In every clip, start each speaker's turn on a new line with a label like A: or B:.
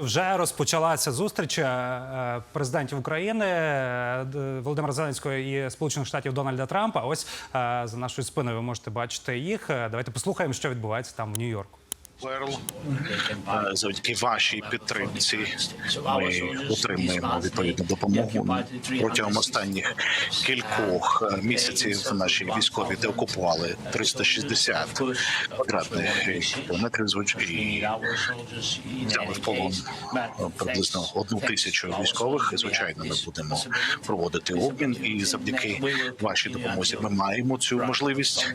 A: Вже розпочалася зустріч е, президентів України е, Володимира Зеленського і Сполучених Штатів Дональда Трампа. Ось е, за нашою спиною ви можете бачити їх. Е, Давайте послухаємо, що відбувається там в Нью-Йорку.
B: Перл, завдяки вашій підтримці ми отримуємо відповідну допомогу протягом останніх кількох е, місяців. Наші військові деокупували 360 квадратних кілометрів і взяли в полон е, приблизно одну тисячу військових. Звичайно, ми будемо проводити обмін. І завдяки вашій допомозі ми маємо цю можливість.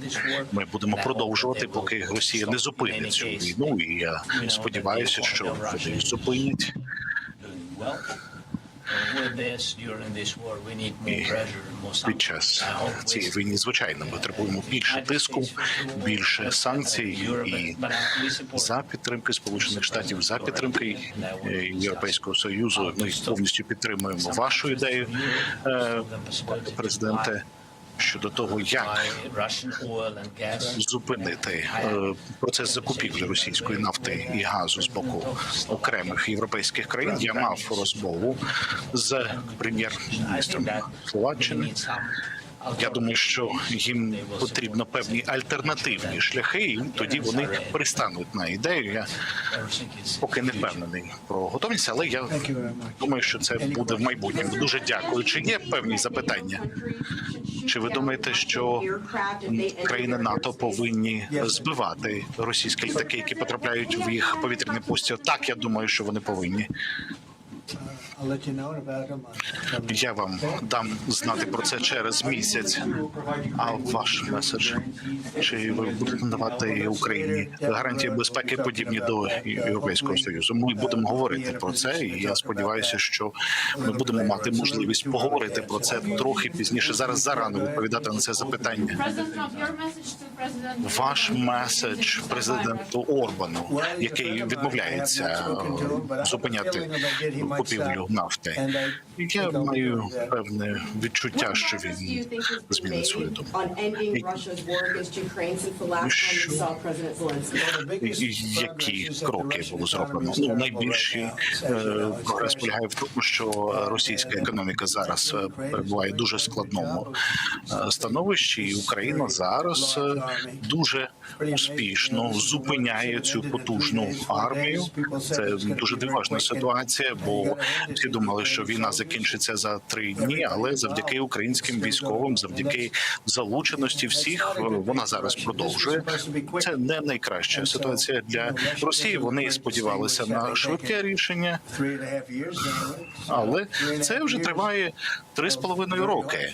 B: Ми будемо продовжувати, поки Росія не зупинить цю війну. І я сподіваюся, що вони зупинять. Під час цієї війни, звичайно, ми потребуємо більше тиску, більше санкцій і за підтримки Сполучених Штатів, за підтримки е, Європейського союзу. Ми повністю підтримуємо вашу ідею, е, президенте. Щодо того, як зупинити е, процес закупівлі російської нафти і газу з боку окремих європейських країн, я мав розмову з прем'єр-міністром Словаччини. Я думаю, що їм потрібно певні альтернативні шляхи, і тоді вони пристануть на ідею. Я поки не впевнений про готовність, але я думаю, що це буде в майбутньому. Дуже дякую. Чи є певні запитання? Чи ви думаєте, що країни НАТО повинні збивати російські літаки, які потрапляють в їх повітряний простір? Так, я думаю, що вони повинні. Я вам дам знати про це через місяць. А ваш меседж чи ви будете надавати Україні гарантії безпеки, подібні до Європейського союзу? Ми будемо говорити про це, і я сподіваюся, що ми будемо мати можливість поговорити про це трохи пізніше. Зараз зарано відповідати на це запитання. Ваш меседж президенту Орбану, який відмовляється зупиняти купівлю нафти. Я маю певне відчуття, що він змінить свою думку. І Які кроки було зроблено? Ну найбільший е, прогрес полягає в тому, що російська економіка зараз е, перебуває в дуже складному е, становищі, і Україна зараз е, дуже успішно зупиняє цю потужну армію. Це дуже диважна ситуація, бо всі думали, що війна закінчиться за три дні, але завдяки українським військовим, завдяки залученості всіх, е, вона зараз продовжує. Це не найкраща ситуація для Росії. Вони сподівалися на швидке рішення, але це вже триває три з половиною роки.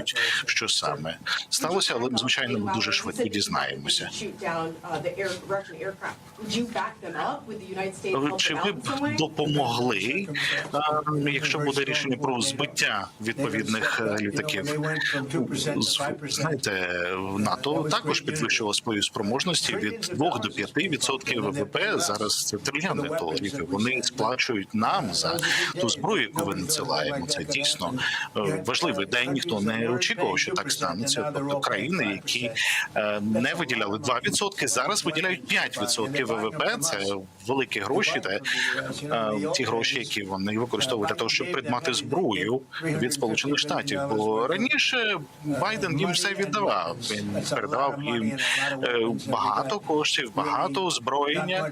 B: що саме сталося, але звичайно ми дуже швидко дізнаємося. Чи ви б допомогли, якщо буде рішення про збиття відповідних е, літаків? Знаєте, НАТО також підвищило свою спроможності від 2 до 5 відсотків ВВП. Зараз це трильйони доларів. Вони сплачують нам за ту зброю, яку ви надсилаємо. Це дійсно е, важливий день. Ніхто не очікував, що так станеться. Тобто країни, які е, не виділяли 2%, зараз виділяють 5% ВВП. Це великі гроші, та е, ті гроші, які вони використовують для того, щоб придбати зброю від сполучених штатів. Бо раніше Байден їм все віддавав. Він передавав їм е, багато коштів, багато озброєння.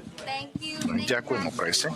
B: Дякуємо,
C: Крисі.